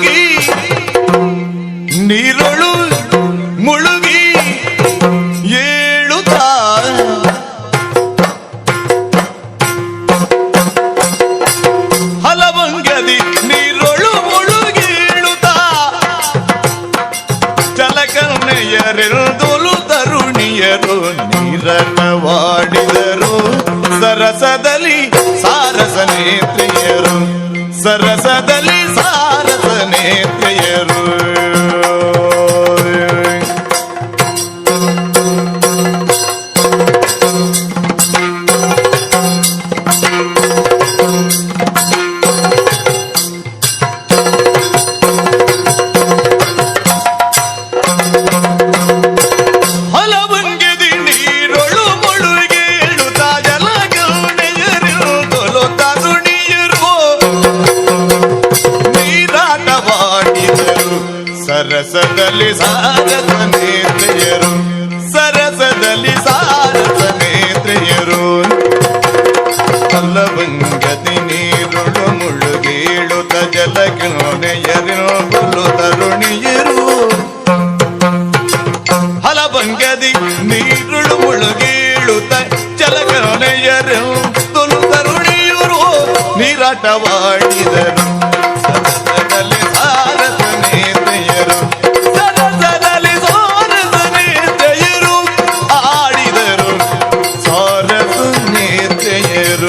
ಮುಳುಗಿ ನೀರೊಳು ಮುಳುಗಿ ಏಳುತ್ತಾ. ಹಲವಂಗದಿ ನೀರೊಳು ಮುಳುಗೇಳುತ್ತಾ ಜಲಕರ್ಣೆಯರೆಲ್ದೊಲು ತರುಣಿಯರು ವಾಡಿದರು. ಸರಸದಲ್ಲಿ ಸಾರಸ ನೇತ್ರಿಯರು ಸರಸದಲ್ಲಿ ಸರಸದಲ್ಲಿ ಸಾರಸನೇತ್ರಿಯರು. ಸರಸದಲ್ಲಿ ಸಾರಸ ನೇತ್ರೆಯರು ಹಲವಂಗದಿ ನೀರುಳು ಮುಳುಗೇಳುತ್ತ ಬಲು ತರುಣಿಯರು. ಹಲಭಂಗದಿ ನೀರುಳು ಮುಳುಗೀಳುತ್ತ ಜಲಗಣೆಯರು ತುಲು ತರುಣಿಯರು. ನೀರಾಟವಾಡಿದರು